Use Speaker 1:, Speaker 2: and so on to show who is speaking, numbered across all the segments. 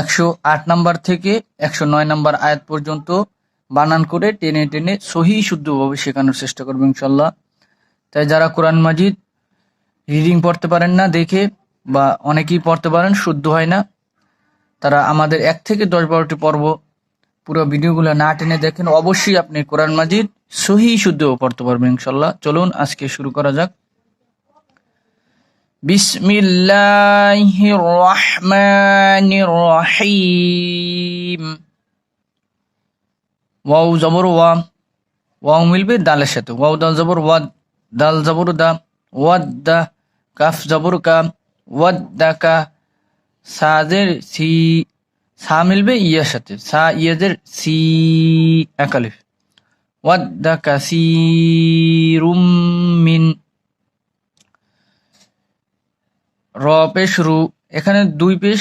Speaker 1: একশো আট নাম্বার থেকে একশো নয় নাম্বার আয়াত পর্যন্ত বানান করে টেনে টেনে সহি শুদ্ধভাবে শেখানোর চেষ্টা করব ইনশাল্লাহ তাই যারা কোরআন মাজিদ রিডিং পড়তে পারেন না দেখে বা অনেকেই পড়তে পারেন, শুদ্ধ হয় না, তারা আমাদের এক থেকে দশ বারোটি পর্ব পুরো ভিডিওগুলো না টেনে দেখেন, অবশ্যই আপনি কোরআন মাজিদ সহি শুদ্ধ পড়তে পারবেন ইনশাল্লাহ চলুন আজকে শুরু করা যাক। বিসমিল্লাহির রহমানির রহিম ওয়াও জবর ওয়া ওয়াও মিলবে দালের সাথে ওয়াও দাল জবর ওয়াদ দাল জবর দা ওয়াদ দা কাফ জবর কা ওয়াদ দা কা সাজের সি সা মিলবে ইয়ার সাথে সা ইয়াজের সি একালিফ ওয়াদ কাসিরুম মিন র পেশ রু, এখানে দুই পেশ,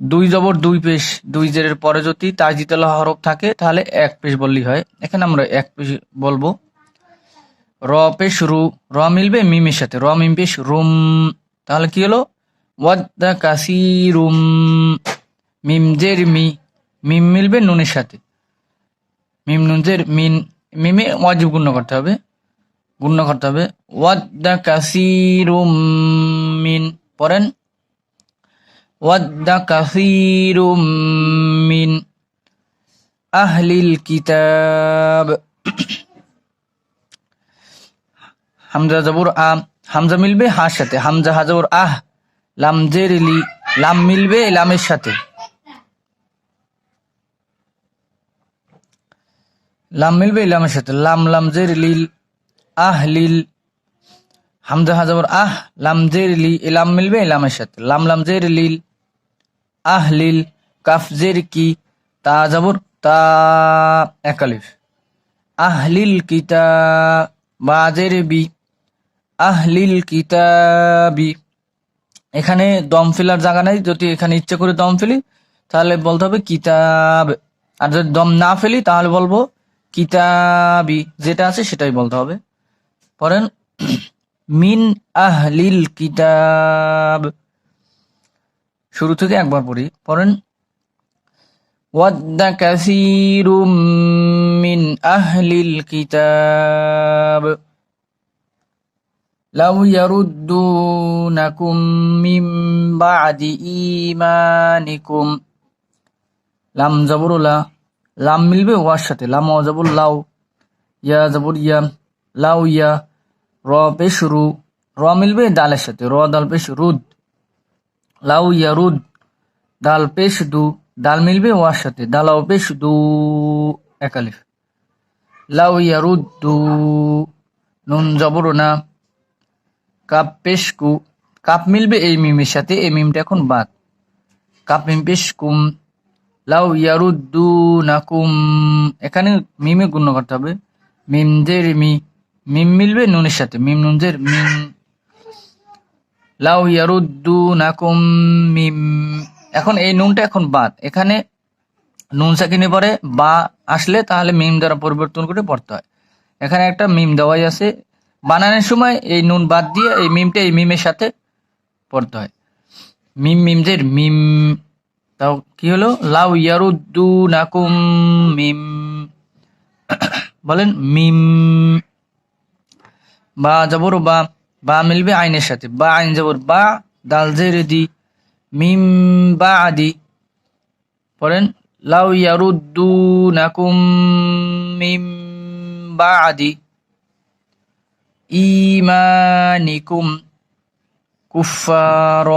Speaker 1: দুই জবর দুই পেশ, দুই জেরের পরে যদি তাজিতাল হরফ থাকে, তাহলে এক পেশ বললেই হয়। এখানে আমরা এক পেশ বলব। র পেশ রু, র মিলবে মিমের সাথে, র মিম পেশ রুম, তাহলে কি হলো? ওয়াদ্দা কাসিরুম, মিম জের মি, মিম মিলবে নুনের সাথে। মিম নুন জের, মিন, মিমে ওয়াজিব গুণ্য করতে হবে। গুণ্য করতে হবে। পড়েন। ওয়াদ্দা আহলিল কিতাব। হামজা হামজা মিলবে হার সাথে। হামজা আহ, লাম লি, লাম মিলবে লামের সাথে। লাম মিলবে লামের সাথে। লাম লাম জের লিল আহ লিল হামজা হাজবর আহ, লাম জের লি এ লাম মিলবে লামের সাথে। লাম লাম জের লিল আহ লিল কাফ জের কি তা জবর, তা একালিফ আহলিল কিতা বাজের বি আহলিল কিতাবি। এখানে দম ফেলার জায়গা নাই, যদি এখানে ইচ্ছে করে দম ফেলি, তাহলে বলতে হবে কিতাব। আর যদি দম না ফেলি, তাহলে বলব কিতাবি। যেটা আছে সেটাই বলতে হবে। পড়েন মিন আহলিল কিতাব শুরু থেকে একবার পড়ি পড়েন ওয়াদ্দা কাসীরুম মিন আহলিল কিতাব لو يردونكم من بعد إيمانكم লাম জবর লা লাম মিলবে ওয়ার সাথে লাম ও জবর লাউ ইয়া জবর ইয়া লাউ ইয়া র পেশ রু র মিলবে দালের সাথে, র দাল পেশ রুদ। লাউ ইয়া রুদ দাল পেশ দু দাল মিলবে ওয়ার সাথে দালাও পেশ দু একালিফ লাউ ইয়া রুদ, দু, নুন জবর না, কাপ পেশ কু কাপ মিলবে এই মিমের সাথে, এই মিমটা এখন বাদ। কাপ মিম পেশ কুম লাউ ইয়ারুদ্দু নাকুম। এখানে মিমে গুণ্য করতে হবে। মিম জের মি। মিম মিলবে? নুনের সাথে। মিম নুন জের মিম লাউ ইয়ারুদ্দু নাকুম মিম। এখন এই নুনটা এখন বাদ। এখানে নুন সাকিনে পরে বা আসলে তাহলে মিম দ্বারা পরিবর্তন করে পড়তে হয়। এখানে একটা মিম দেওয়াই আছে। বানানোর সময় এই নুন বাদ দিয়ে এই মিমটা এই মিমের সাথে পড়তে হয়। মিম মিমজের মিম। তাও কি হলো? লাউ ইয়ারুদ্দু নাকুম মিম। বলেন মিম। বা জবর বা বা মিলবে আইনের সাথে। বা আইন জবর, বা দাল জের দি মিম বা আদি। পড়েন, লাউ ইয়ারুদ্দু নাকুম মিম বা আদি। ইমানিকুম কুফার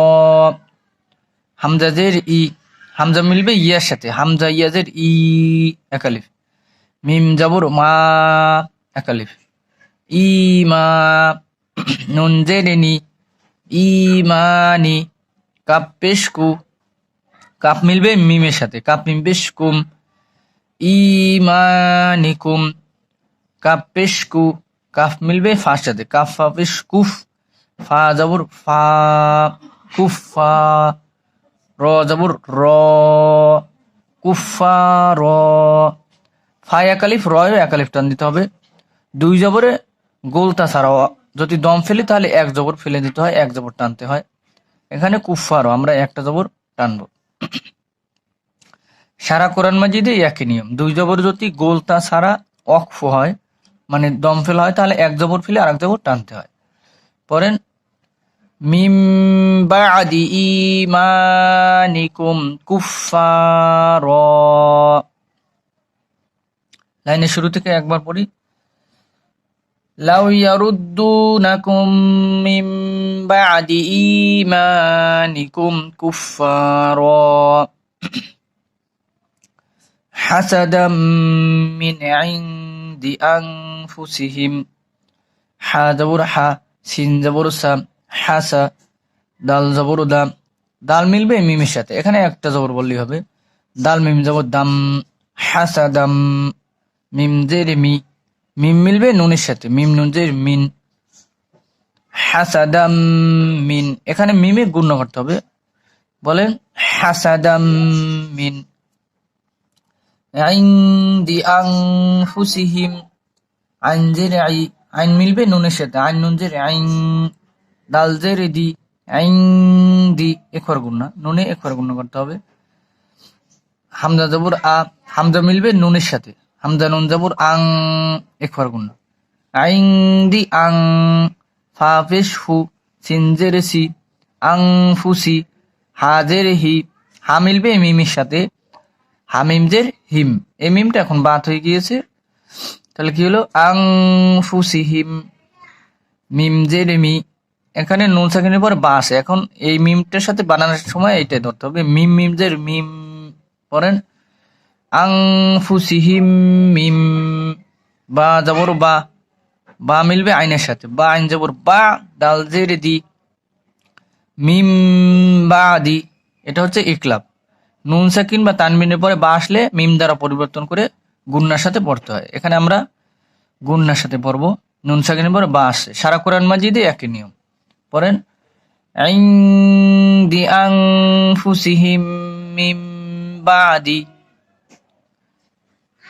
Speaker 1: হামজাদের ই, হামজা মিলবে ইয়ার সাথে। হামজা ইয়াজের ই একালিফ মিম জবর, মা একালিফ ইমা নুন জেরেনি ইমানি কাপ পেশকু কাপ মিলবে মিমের সাথে কাপ মিম পেশকুম ইমানিকুম কাপ কাফ মিলবে ফার সাথে কাফ ফা কুফ ফা জবর ফা কুফ র জবর র কুফা র ফা একালিফ রয় একালিফ টান দিতে হবে। দুই জবরে গোলতা ছাড়াও যদি দম ফেলি, তাহলে এক জবর ফেলে দিতে হয়, এক জবর টানতে হয়। এখানে কুফারও আমরা একটা জবর টানবো। সারা কোরআন মাজিদে একই নিয়ম। দুই জবর যদি গোলতা ছাড়া অক্ফ হয় মানে দম ফেলা হয়, তাহলে এক জবর ফেলে আর এক জবর টানতে হয়। পরেন মিম কুফার লাইনের শুরু থেকে একবার পড়ি। ইয়ারুদ্দুনাকুম মিন বাদি ঈমানিকুম কুফারা হাসাদাম মিন ইনদি আনফুসিহিম হা জবর হা সিন জবর সা হাসা দাল জবর দাম দাল মিলবে মিমের সাথে। এখানে একটা জবর বললেই হবে। দাল মিম জবর দাম হাসা দাম মিম জের মি মিম মিলবে? নুনের সাথে। মিম নুন জের মিন হাসাদাম মিন। এখানে মিমে গুণ করতে হবে। বলেন, হাসাদাম মিন। আইন্দি আনফুসিহিম আইন জের আই আইন মিলবে নুনের সাথে। আইন নুন জের আইন। দাল জের দি। আইন দি একবার গুণ না। নুনে একবার গুণ করতে হবে। হামজা জবর আ হামজা মিলবে নুনের সাথে। হামজা নুন জবর, আং, একবার গুণ। না আইন দি আং, ফা পেশ ফু সিন সি, আং ফুসি হা জের হি, হা মিলবে মিমের সাথে হামিম জের হিম। এই মিমটা এখন বাদ হয়ে গিয়েছে। তাহলে কি হলো? আং ফুসি হিম, মিম জের মি। এখানে নুন সাকিনের পর বা এখন এই মিমটার সাথে বানানোর সময় এইটাই ধরতে হবে। মিম মিম জের, মিম পড়েন। আংফুসিহিম মিম, বা জবর, বা বা মিলবে আইনের সাথে। বা আইন জবর, বা ডাল জের দি, মিম, বা দি, এটা হচ্ছে ইকলাব নুন সাকিন বা তানবিনের পরে বা আসলে মিম দ্বারা পরিবর্তন করে গুন্নার সাথে পড়তে হয়। এখানে আমরা গুন্নার সাথে পড়ব, নুন সাকিনের পরে বা আসে। সারা কোরআন মাজিদে একই নিয়ম। পড়েন, আইন দি আং ফুসিহিম মিম বা দি।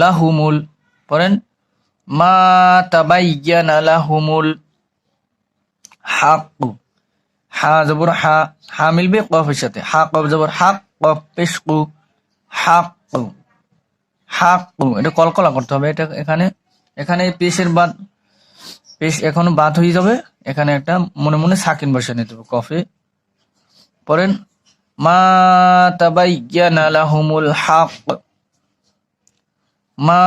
Speaker 1: লাহু মূল পড়েন, মা তাবাইয়ানা লাহুমুল হাক্কু। হা জবর হা হা মিলবে কফের সাথে। হা কফ জবর হাক কফ পেশ কু হাক্কু হাক্কু। এটা কলকলা করতে হবে, এটা এখানে এখানে পেশের বাদ পেশ এখনও বাদ হয়ে যাবে, এখানে একটা মনে মনে সাকিন বসে নিতে হবে কফে। পড়েন, মা তাবাইয়ানা লাহুমুল হাক মা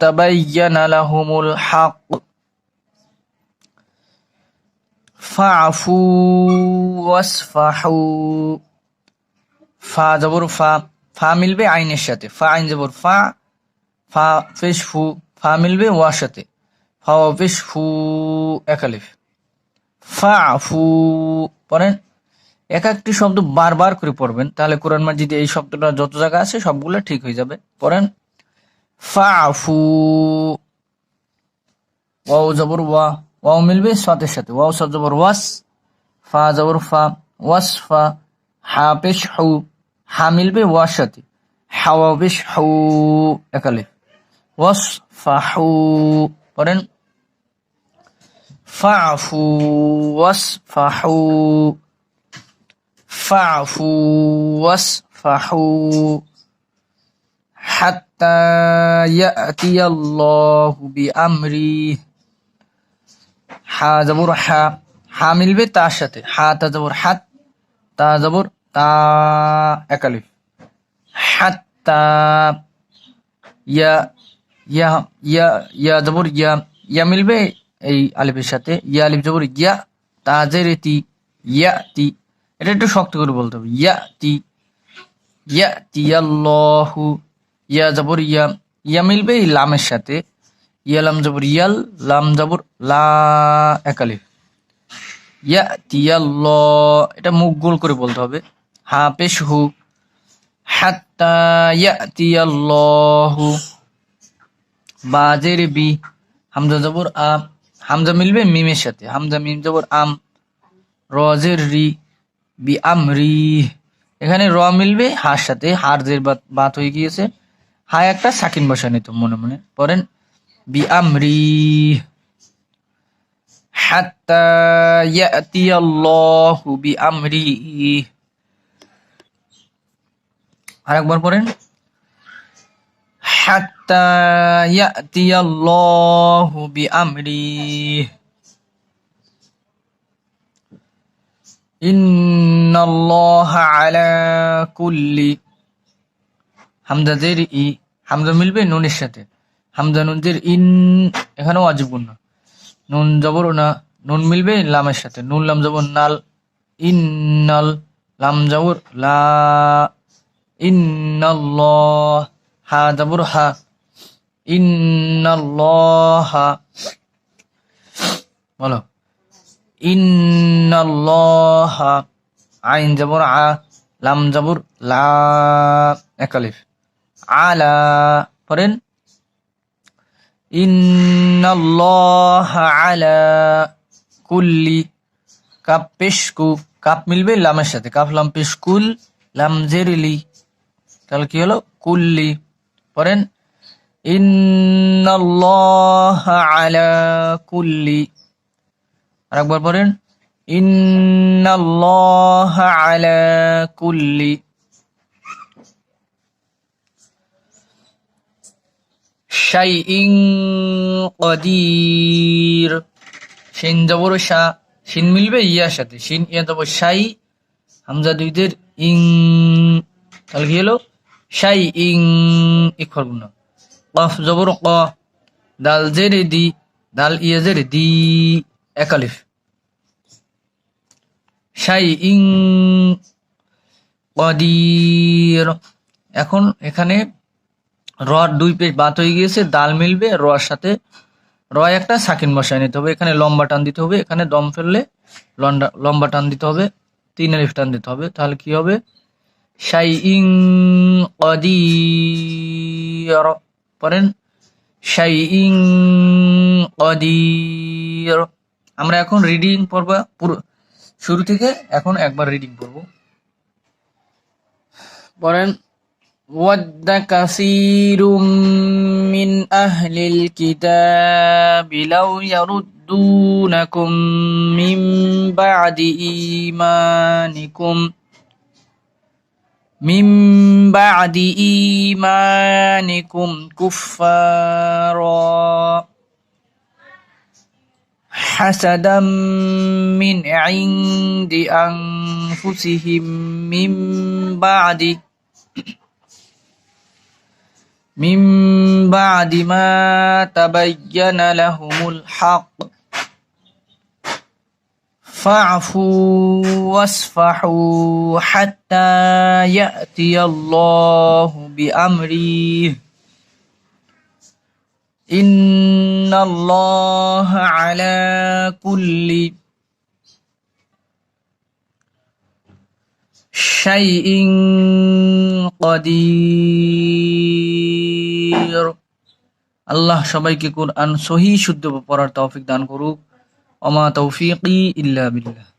Speaker 1: তাবাইয়ানা ফাফু ওয়াসফাহু। ফা জবর ফা ফা মিলবে আইনের সাথে। ফা আইন জবর ফা ফা ফু ফা মিলবে ওয়ার সাথে। ফা ওয়া ফু একালিফ ফা ফু পড়েন এক একটি শব্দ বারবার করে পড়বেন। তাহলে কোরআন মাজিদে এই শব্দটা যত জায়গা আছে সবগুলো ঠিক হয়ে যাবে। পড়েন। ফা ফু ওয়াও জবর ওয়া ওয়াও মিলবে সাথে সাথে ওয়াও সাত জবর ওয়াস ফা জবর ফা ওয়াস ফা হা পেশ হু হা মিলবে ওয়ার সাথে হাওয়া পেশ হু একালে ওয়াস ফা হু পড়েন ফাফু ওয়াস ফাহু ফাফু ওয়াস ফাহু حتى يأتي الله بأمره হা জবর হা হা মিলবে তার সাথে হা তা জবর হাত তা জবর তা একালিফ হাত্তা ইয়া ইয়া ইয়া ইয়া জবর ইয়া ইয়া মিলবে এই আলিফের সাথে ইয়া আলিফ জবর ইয়া তা জের তি ইয়া তি এটা একটু শক্ত করে বলতে হবে ইয়া তি ইয়া তিয়াল্লাহু ইয়া জবর ইয়া ইয়া মিলবে এই লামের সাথে। ইয়া লাম জবর ইয়াল, লাম জবর লা একালিফ ইয়া তিয়াল্ল, এটা মুখ গোল করে বলতে হবে। হা পেশ হু হাত্তা ইয়া তিয়াল্লাহু। বাজের বি, হামজা জবর আ, হামজা মিলবে মিমের সাথে। হামজা মিম জবর আম, রজের রি, বি আমরি। এখানে র মিলবে হার সাথে, হার জের বাত হয়ে গিয়েছে। হায় একটা সাকিন বসানি তো মনে মনে পড়েন বি আমরি হাত্তা ইয়াতি আল্লাহু বি আমরি আরেকবার পড়েন হাত্তা ইয়াতি আল্লাহু বি আমরি ইন্নাল্লাহা আলা কুল্লি হামজা জের ই হামজা মিলবে নুনের সাথে। হামজা নুন জের ইন, এখানেও অজীব না নুন জবর না, নুন মিলবে লামের সাথে। নুন, লাম জবর, নাল ইন্নাল লাম জবর, লা ইন্নাল্লাহ হা জবর, হা ইন্নাল্লাহ বলো। ইন্নাল্লাহ আইন জবর, আ, লাম জবর, লা একালিফ আলা, পড়েন, ইন্নাল্লাহ আলা কুল্লি, কাপ পেশকু, কাপ মিলবে লামের সাথে, কাপ লাম পেশকুল, লাম জেরিলি, তাহলে কি হলো? কুল্লি, পড়েন, ইন্নাল্লাহ আলা কুল্লি, আরেকবার পড়েন, ইন্নাল্লাহ আলা কুল্লি শাইইন কদির। শিন জবর শা, শিন মিলবে? ইয়ার সাথে। শিন, ইয়া জবর শাই, হামজা দুইদের ইং। তাহলে কি হলো? শাই ইং ইখর গুণ। কফ জবর ক, দাল জেরে দি, দাল ইয়া জেরে দি। একালিফ শাই ইং কদির। এখন এখানে রর দুই পেজ বাত হয়ে গিয়েছে, দাল মিলবে রর সাথে র একটা সাকিন বসায় নিতে হবে, এখানে লম্বা টান দিতে হবে, এখানে দম ফেললে লম্বা টান দিতে হবে তিন আলিফ টান দিতে হবে, তাহলে কি হবে? শাই ইং কদির পড়েন শাই ইং কদির আমরা এখন রিডিং পড়ব পুরো, শুরু থেকে এখন একবার রিডিং পড়ব। পড়েন ود كثير من أهل الكتاب لو يردونكم من بعد إيمانكم من بعد إيمانكم كفارا حسدا من عند أنفسهم من بعد من بعد ما تبين لهم الحق فاعفوا واصفحوا حتى يأتي الله بأمره إن الله على كل شيء কদির আল্লাহ সবাইকে কোরআন সহি শুদ্ধ পড়ার তৌফিক দান করুক। অমা তৌফিকি ইল্লা বিল্লাহ।